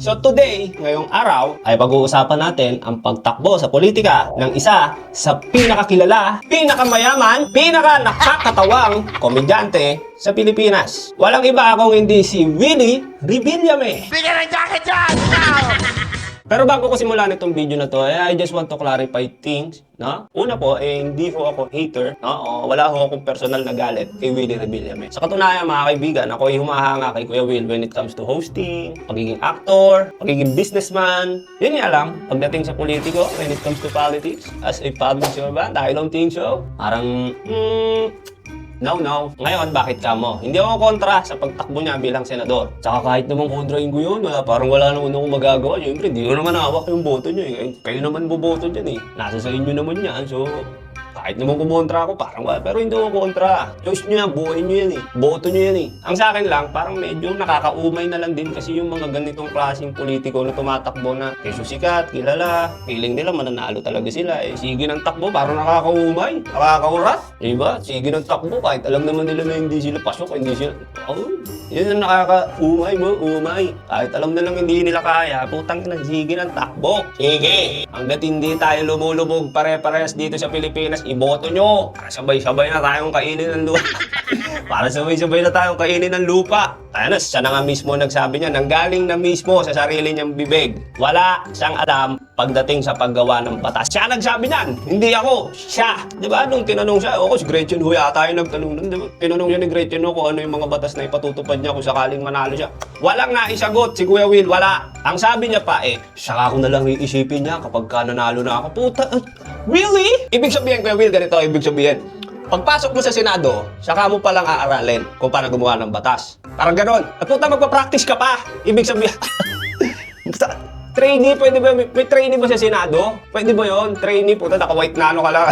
So today, ngayong araw, ay pag-uusapan natin ang pagtakbo sa politika ng isa sa pinakakilala, pinakamayaman, pinaka nakakatawang komedyante sa Pilipinas. Walang iba akong hindi si Willie Revillame. Bigyan ng jacket dyan! Pero bago ko simulan itong video na to, eh, I just want to clarify things. No? Una po, eh, hindi ho ako hater. No? O, wala ho akong personal na galit kay Willie Revillame. Sa katunayan, mga kaibigan, ako ay humahanga kay Kuya Will when it comes to hosting, pagiging actor, pagiging businessman. Yun nga lang, pagdating sa politiko, when it comes to politics, as a public servant, I don't think so. Parang, hmm, No, no. Ngayon, bakit ka mo? Hindi ako kontra sa pagtakbo niya bilang senador. Tsaka kahit naman kontrahin ko yun, wala, parang wala naman akong magagawa. Siyempre, di ko naman hawak yung boto niyo eh. Kayo naman boboto dyan eh. Nasa sa inyo naman yan. So, kahit naman kumontra ako, parang wala. Pero hindi ako kontra. Choice nyo yan, buhay nyo yan eh. Boto nyo yan eh. Ang sa akin lang, parang medyo nakakaumay na lang din kasi yung mga ganitong klaseng politiko na tumatakbo na keso sikat, kilala, feeling nila mananalo talaga sila eh. Sige ng takbo, parang nakakaumay, nakakaurat. Diba? Sige ng takbo, kahit alam naman nila na hindi sila pasok, hindi sila... Oh, yun ang nakakaumay mo, umay. Kahit alam na lang hindi nila kaya, putang na, sige ng takbo. Sige. Hanggat hindi tayo lumulubog pare-parehas dito sa Pilipinas, iboto nyo. Para sabay-sabay na tayong kainin ng lupa. Para sabay-sabay na tayong kainin ng lupa. Kaya na, siya na nga mismo nagsabi niya, nanggaling na mismo sa sarili niyang bibig. Wala siyang alam pagdating sa paggawa ng batas. Siya nagsabi niyan, hindi ako, siya. Di ba? Nung tinanong siya, ako si Gretchen Hu yata yung nagtanong nun. Di ba? Tinanong niya ni Gretchen Hu kung ano yung mga batas na ipatutupad niya kung sakaling manalo siya. Walang naisagot si Kuya Will, wala. Ang sabi niya pa eh, saka ko na lang iisipin niya kapag ka nanalo na ako. Puta, uh, really? Ibig sabihin, Kuya Will, ganito, ibig sabihin, Pagpasok mo sa Senado, saka mo palang aaralin kung paano gumawa ng batas. Parang ganon. At puta, magpa-practice ka pa. Ibig sabihin, trainee, pwede ba? May, trainee ba sa Senado? Pwede ba yon Trainee, puta, naka-white na ano ka lang.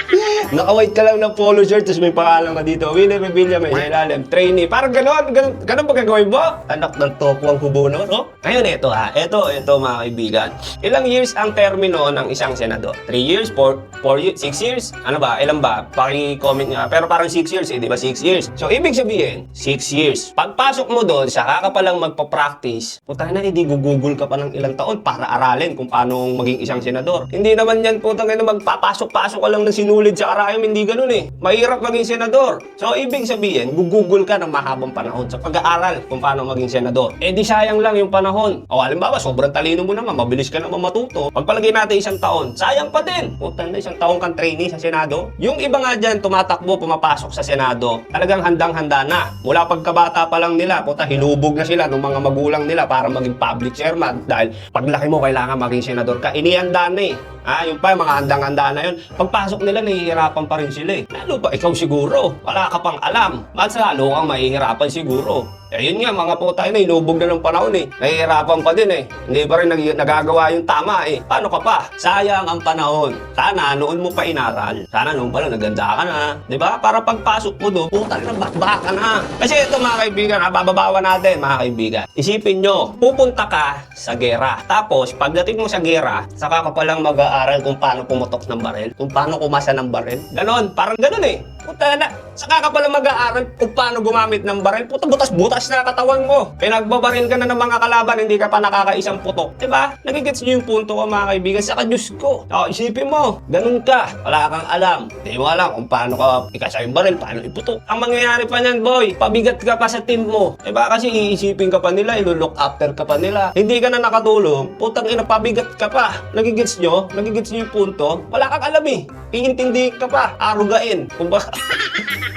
naka-white ka lang ng polo shirt, tapos may pangalan ka dito. Willie Revilla, may ilalim. Trainee. Parang ganon. Ganon, ganon ba gagawin mo? Anak ng topo ang hubo no? no? Ngayon, ito ha. Ito, ito mga kaibigan. Ilang years ang termino ng isang senador? 3 years? 4 4 years? 6 years? Ano ba? Ilan ba? Paki-comment nga. Pero parang 6 years eh, di ba? 6 years. So, ibig sabihin, 6 years. Pagpasok mo doon, saka ka palang magpa-practice, puta na, hindi gugugol ka pa ng ilang taon para aralin kung paano maging isang senador. Hindi naman yan, puta na, magpapasok-pasok ka lang ng sinulid sa karayom, hindi ganun eh. Mahirap maging senador. So, ibig sabihin, gugugol ka ng mahabang panahon sa pag-aaral kung paano maging senador. Eh di sayang lang yung panahon. O halimbawa, sobrang talino mo naman, mabilis ka naman matuto. Pagpalagay natin isang taon, sayang pa din. Puta na, isang taon kang trainee sa Senado. Yung iba nga dyan, tumatakbo, pumapasok sa Senado, talagang handang-handa na. Mula pagkabata pa lang nila, puta, hinubog na sila ng mga magulang nila para maging public chairman. Dahil paglaki mo, kailangan maging senador ka. Inihanda na eh. Ah, yung pa, mga handang-handa na yun. Pagpasok nila, nahihirapan pa rin sila eh. Lalo pa, ikaw siguro. Wala ka pang alam. Mas lalo kang mahihirapan siguro. Eh yun nga, mga puta yun, inubog na ng panahon eh. Nahihirapan pa din eh. Hindi pa rin nag- nagagawa yung tama eh. Paano ka pa? Sayang ang panahon. Sana noon mo pa inaral. Sana noon pala naganda ka na. Di ba? Para pagpasok mo doon, puta na, bakbak ka na. Kasi ito mga kaibigan, ha, bababawa natin mga kaibigan. Isipin nyo, pupunta ka sa gera. Tapos, pagdating mo sa gera, saka ka palang mag-aaral kung paano pumutok ng baril, kung paano kumasa ng baril. Ganon, parang ganon eh. Puta na, saka ka pala mag-aaral kung paano gumamit ng baril. Puta, butas-butas na katawan mo. Pinagbabaril ka na ng mga kalaban, hindi ka pa nakakaisang putok. Diba? Nagigets nyo yung punto ko mga kaibigan. Saka Diyos ko. O, isipin mo, ganun ka. Wala kang alam. Hindi mo alam kung paano ka ikasa yung baril, paano iputok. Ang mangyayari pa niyan, boy, pabigat ka pa sa team mo. Diba? Kasi iisipin ka pa nila, ilo-look after ka pa nila. Hindi ka na nakatulong, putang ina, pabigat ka pa. Nagigets nyo? Nagigets nyo yung punto? Wala kang alam eh. Iintindihin ka pa. Arugain. Kung.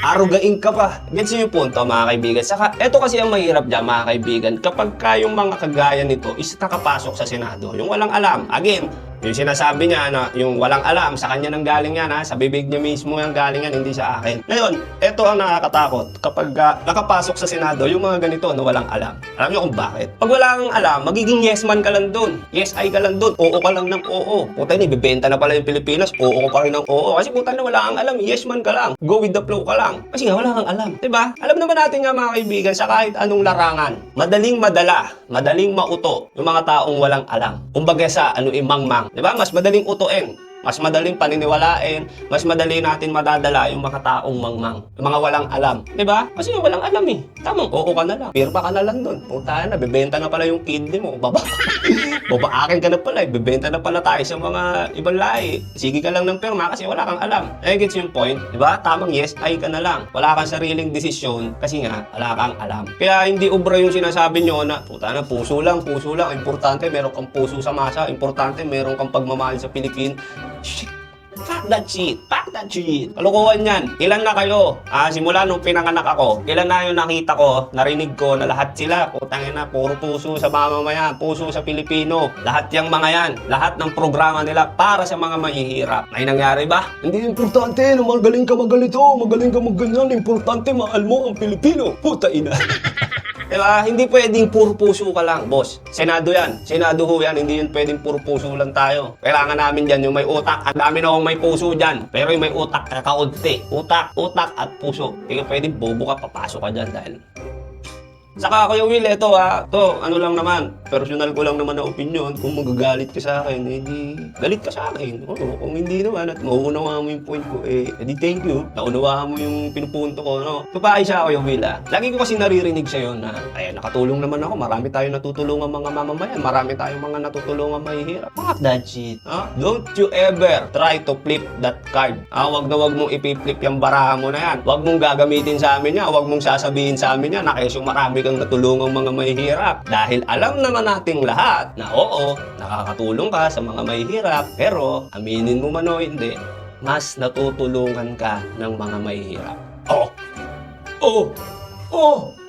Arugain ka pa. Gets yung punto, mga kaibigan. Saka, eto kasi ang mahirap dyan, mga kaibigan. Kapag ka yung mga kagaya nito is nakapasok sa Senado, yung walang alam. Again, yung sinasabi niya na yung walang alam, sa kanya nang galing yan ha, sa bibig niya mismo yung galing yan, hindi sa akin. Ngayon, eto ang nakakatakot. Kapag ah, nakapasok sa Senado, yung mga ganito na walang alam. Alam niyo kung bakit? Pag wala kang alam, magiging yes man ka lang doon. Yes ay ka lang doon. Oo ka lang ng oo. Puta ni, bibenta na pala yung Pilipinas. Oo ka pa rin ng oo. Kasi puta na wala kang alam. Yes man ka lang. Go with the flow ka lang. Kasi nga wala kang alam. 'Di ba? Alam naman natin nga mga kaibigan sa kahit anong larangan. Madaling madala. Madaling mauto yung mga taong walang alam. Kumbaga sa ano imangmang. 'Di ba? Mas madaling utuin Mas madaling paniniwalain, mas madali natin madadala yung mga taong mangmang, yung mga walang alam. ba? Kasi yung walang alam eh. Tamang oo ka na lang. Pirma ka na lang doon. Puta na, bebenta na pala yung kidney mo. Baba. Babaakin ka na pala, eh. bebenta na pala tayo sa mga ibang lahi. Sige ka lang ng pirma kasi wala kang alam. Eh, gets yung point, ba? Tamang yes, ay ka na lang. Wala kang sariling desisyon kasi nga, wala kang alam. Kaya hindi ubra yung sinasabi nyo na, puta na, puso lang, puso lang. Importante, meron kang puso sa masa. Importante, meron kang pagmamahal sa Pilipin. Shit. Fuck that shit. Fuck that shit. Kalokohan yan. Ilan na kayo? Ah, simula nung pinanganak ako, ilan na yung nakita ko, narinig ko na lahat sila, putang ina, puro puso sa mamamayan, puso sa Pilipino. Lahat yung mga yan, lahat ng programa nila para sa mga mahihirap. May nangyari ba? Hindi importante na magaling ka magalito, magaling ka magganyan. Importante, mahal mo ang Pilipino. Puta ina. Diba? Hindi pwedeng puro puso ka lang, boss. Senado yan. Senado ho yan. Hindi yun pwedeng puro puso lang tayo. Kailangan namin dyan yung may utak. Ang dami na akong may puso dyan. Pero yung may utak, kakaunti. Utak, utak at puso. Hindi pwedeng bobo ka, papasok ka dyan dahil Saka Kuya Will, ito ha, to, ano lang naman, personal ko lang naman na opinion, kung magagalit ka sa akin, edi galit ka sa akin. Oo, kung hindi naman at mauunawaan mo yung point ko, eh, edi thank you. Naunawaan mo yung pinupunto ko, no? Ito pa isa Kuya Will ha. Lagi ko kasi naririnig sa'yo na, ay, nakatulong naman ako, marami tayo natutulungan mga mamamayan, marami tayong mga natutulungan mahihirap. Fuck that shit. Ha? Don't you ever try to flip that card. Ah, wag na wag mong ipiflip yung baraha mo na yan. Wag mong gagamitin sa amin yan. Wag mong sasabihin sa amin yan na kesyo marami kang natulungang mga mahihirap. Dahil alam naman nating lahat na oo, nakakatulong ka sa mga mahihirap. Pero, aminin mo man o hindi, mas natutulungan ka ng mga mahihirap. Oh! Oh! Oh!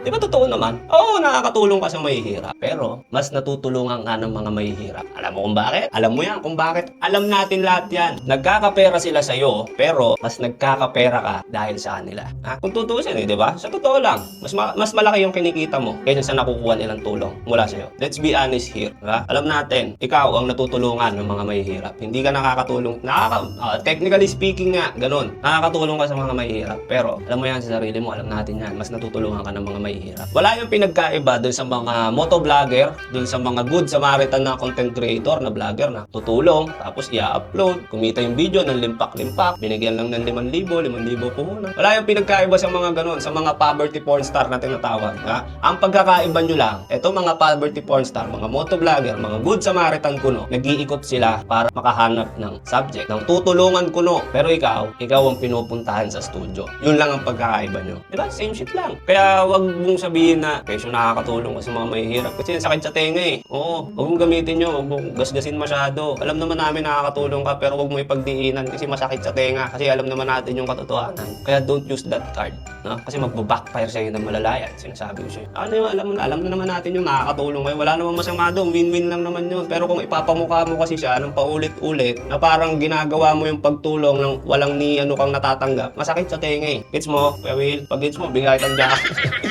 Di ba totoo naman? Oo, nakakatulong ka sa mahihirap. Pero, mas natutulungan ka ng mga mahihirap. Alam mo kung bakit? Alam mo yan kung bakit? Alam natin lahat yan. Nagkakapera sila sa'yo, pero mas nagkakapera ka dahil sa kanila. Ha? Kung tutusin eh, di ba? Sa totoo lang, mas, ma- mas malaki yung kinikita mo kaysa sa nakukuha nilang tulong mula sa'yo. Let's be honest here. Diba? Alam natin, ikaw ang natutulungan ng mga mahihirap. Hindi ka nakakatulong. Nakaka- ah, technically speaking nga, ganun. Nakakatulong ka sa mga mahihirap. Pero, alam mo yan sa sarili mo, alam natin yan. Mas natutulungan ka ng mga mahihirap. Wala yung pinagkaiba dun sa mga motovlogger, dun sa mga good Samaritan na content creator na vlogger na tutulong, tapos i-upload, kumita yung video ng limpak-limpak, binigyan lang ng 5,000, 5,000 puhunan. Wala yung pinagkaiba sa mga ganun, sa mga poverty porn star na tinatawag. Ha? Ang pagkakaiba nyo lang, eto mga poverty porn star, mga motovlogger, mga good Samaritan kuno, nag-iikot sila para makahanap ng subject, ng tutulungan kuno. Pero ikaw, ikaw ang pinupuntahan sa studio. Yun lang ang pagkakaiba nyo. Diba? Same shit lang. Kaya wag mong sabihin na, kesyo nakakatulong ka sa mga mahihirap. Kasi sakit sa tenga eh. Oo, wag mong gamitin nyo, wag mong gasgasin masyado. Alam naman namin nakakatulong ka, pero wag mo ipagdiinan kasi masakit sa tenga. Kasi alam naman natin yung katotohanan. Kaya don't use that card. No? Kasi magbabackfire sa'yo ng malalayan. Sinasabi ko sa'yo. Ano yung alam alam na naman natin yung nakakatulong kayo. Wala namang masama doon. Win-win lang naman yun. Pero kung ipapamukha mo kasi siya ng paulit-ulit na parang ginagawa mo yung pagtulong ng walang ni ano kang natatanggap, masakit sa tenga eh. Gets mo? Will, pag gets mo, bigay kang jacket.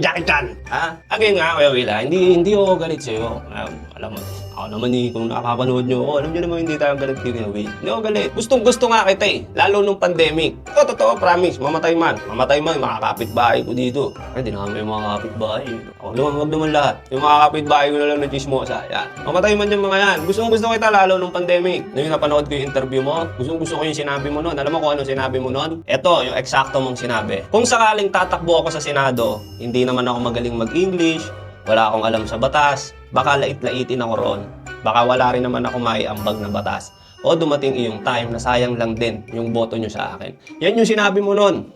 jacket kan. Ha? Again nga, Kuya Will, ha? hindi, hindi ako galit sa'yo. Um, alam mo, ako naman eh, kung nakakapanood nyo ako, alam nyo naman hindi tayo galit kay Kuya Will. Hindi ako galit. Gustong gusto nga kita eh. Lalo nung pandemic. Ito, totoo, promise. Mamatay man. Mamatay man, mga kapitbahay ko dito. Ay, di naman yung mga kapitbahay. Ako naman, wag naman lahat. Yung mga kapitbahay ko na lang na chismosa. Yan. Mamatay man yung mga yan. Gustong gusto kita lalo nung pandemic. Nung yung napanood ko yung interview mo, gustong gusto ko yung sinabi mo noon. Alam mo kung ano sinabi mo noon? Ito, yung eksakto mong sinabi. Kung sakaling tatakbo ako sa Senado, hindi naman ako magaling mag-English, wala akong alam sa batas, baka lait-laitin ako roon. Baka wala rin naman ako maiambag na batas. O dumating iyong time na sayang lang din yung boto nyo sa akin. Yan yung sinabi mo noon.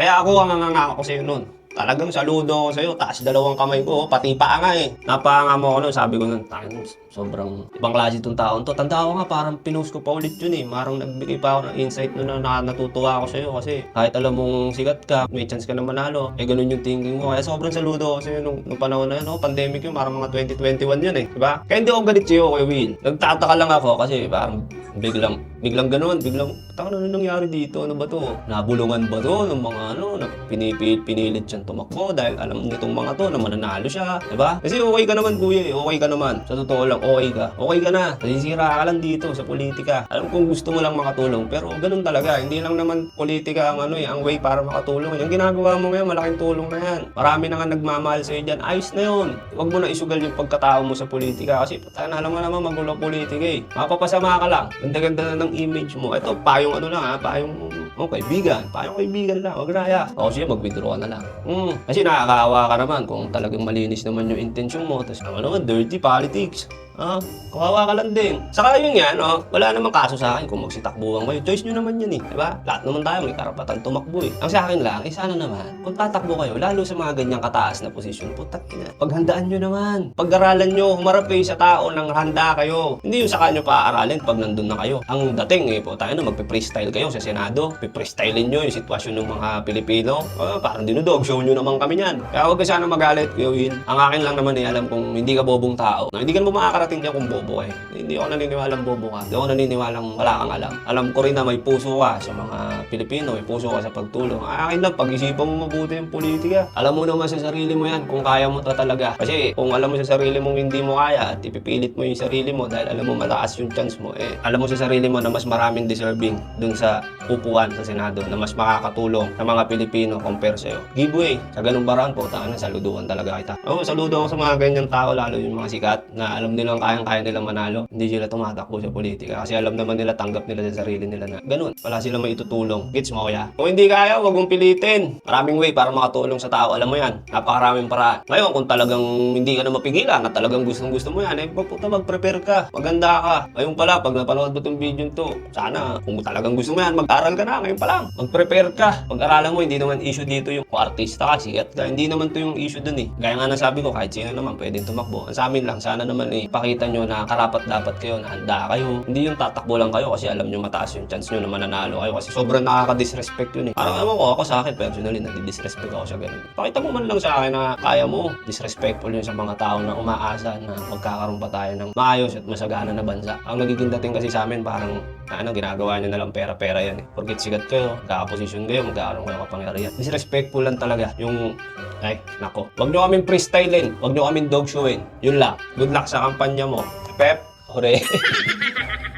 Kaya ako ang nangangako sa'yo noon. Talagang saludo ako sa'yo, taas dalawang kamay ko, pati paa nga eh. Napanga mo ako noon, sabi ko noon, "Tang, sobrang ibang klase itong taon to. Tanda ko nga, parang pinost ko pa ulit yun eh. Marang nagbigay pa ako ng insight noon na, na natutuwa ako sa'yo kasi kahit alam mong sikat ka, may chance ka na manalo, eh ganun yung thinking mo. Kaya sobrang saludo ako sa'yo nung, nung panahon na yun. Oh, pandemic yun, parang mga 2021 yun eh. Diba? Kaya hindi ako galit sa'yo, Kuya Will. Nagtataka lang ako kasi parang biglang, biglang ganun, biglang, taka na nangyari dito, ano ba to? Nabulungan ba to ng mga ano, pinipilit, pinilit siyang tumakbo dahil alam nitong mga to na mananalo siya, di ba? Kasi okay ka naman kuya, eh. okay ka naman. Sa totoo lang, okay ka. Okay ka na. Nasisira ka lang dito sa politika. Alam kong gusto mo lang makatulong, pero ganun talaga. Hindi lang naman politika ang ano eh, ang way para makatulong. Yung ginagawa mo ngayon, malaking tulong na yan. Marami na nga nagmamahal sa'yo dyan. Ayos na yun. Huwag mo na isugal yung pagkatao mo sa politika kasi puta na alam mo naman magulo politika eh. Mapapasama ka lang. Ganda-ganda ng image mo. Ito, payong ano lang ha, payong oh, kaibigan. Payong kaibigan lang. Huwag raya. O siya, mag-withdraw na lang. Mm. Kasi nakakaawa ka naman kung talagang malinis naman yung intensyon mo. Tapos naman naman, dirty politics. Ah, kawawa ka lang din. Saka yun yan, oh, wala namang kaso sa akin kung magsitakbuhan kayo. Choice nyo naman yan eh. Diba? Lahat naman tayo may karapatan tumakbo eh. Ang sa akin lang, eh sana naman, kung tatakbo kayo, lalo sa mga ganyang kataas na posisyon, putak ina. Paghandaan nyo naman. Pag-aralan nyo, humarap kayo sa tao nang handa kayo. Hindi yung saka nyo paaralin pag nandun na kayo. Ang dating eh, po tayo na magpe-freestyle kayo sa Senado. Pe-freestylein nyo yung sitwasyon ng mga Pilipino. Ah, parang dinudog, show nyo naman kami yan. Kaya huwag ka sana magalit, Kuya. Ang akin lang naman eh, alam kung hindi ka bobong tao. Na hindi ka makakarating dyan kung bobo eh. Hindi ako naniniwalang bobo ka. Hindi ako naniniwalang wala kang alam. Alam ko rin na may puso ka sa mga Pilipino, may puso ka sa pagtulong. Ang akin lang, pag-isipan mo mabuti yung politika. Alam mo naman sa sarili mo yan kung kaya mo ta talaga. Kasi kung alam mo sa sarili mong hindi mo kaya at ipipilit mo yung sarili mo dahil alam mo mataas yung chance mo, eh, alam mo sa sarili mo na mas maraming deserving dun sa upuan sa Senado na mas makakatulong sa mga Pilipino compare sa'yo. Giveaway. Sa ganung paraan po, taka na, saluduhan talaga kita. Oo, saludo ako sa mga ganyang tao, lalo yung mga sikat na alam nilang kayang-kaya nilang manalo. Hindi sila tumatakbo sa politika kasi alam naman nila, tanggap nila sa sarili nila na ganun. Wala silang maitutulong. Gets mo kaya? Kung hindi kaya, wag mong pilitin. Maraming way para makatulong sa tao. Alam mo yan. Napakaraming paraan. Ngayon, kung talagang hindi ka na mapigilan at talagang gustong gusto mo yan, eh, puta, mag-prepare ka. Maganda ka. Ngayon pala, pag napanood mo itong video to, sana, kung talagang gusto mo yan, mag-aral ka na. Ngayon pa lang. Mag-prepare ka. Pag-aralan mo, hindi naman issue dito yung kung artista ka, sikat ka. Hindi naman to yung issue dun eh. Gaya nga nasabi ko, kahit sino naman pwedeng tumakbo. Ang sa amin lang, sana naman eh, pakita nyo na karapat dapat kayo, na handa kayo. Hindi yung tatakbo lang kayo kasi alam nyo mataas yung chance nyo na mananalo kayo kasi sobrang nakaka-disrespect yun eh. Parang ewan ko, ako sa akin personally, nadi-disrespect ako sa ganun. Pakita mo man lang sa akin na kaya mo. Disrespectful yun sa mga tao na umaasa na magkakaroon pa tayo ng maayos at masagana na bansa. Ang nagiging dating kasi sa amin, parang ano, ginagawa nyo na lang pera-pera yan eh. Porkit sigat kayo, magkakaposisyon kayo, magkakaroon kayo kapangyarihan. Disrespectful lang talaga yung ay, nako. Huwag nyo kaming freestylein. Huwag nyo kaming dog showin. Yun lang. Good luck sa kampanya mo. Pep, hooray.